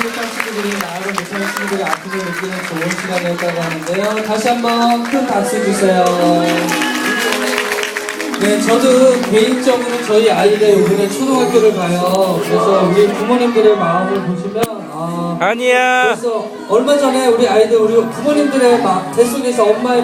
친구들이 나를 못하는 친구들이 아픔을 느끼는 좋은 시간이었다고 하는데요. 다시 한번 큰 박수 주세요. 네, 저도 개인적으로 저희 아이들 요번에 초등학교를 가요. 그래서 우리 부모님들의 마음을 보시면 아, 아니야. 그래서 얼마 전에 우리 아이들 우리 부모님들의 마, 뱃속에서 엄마의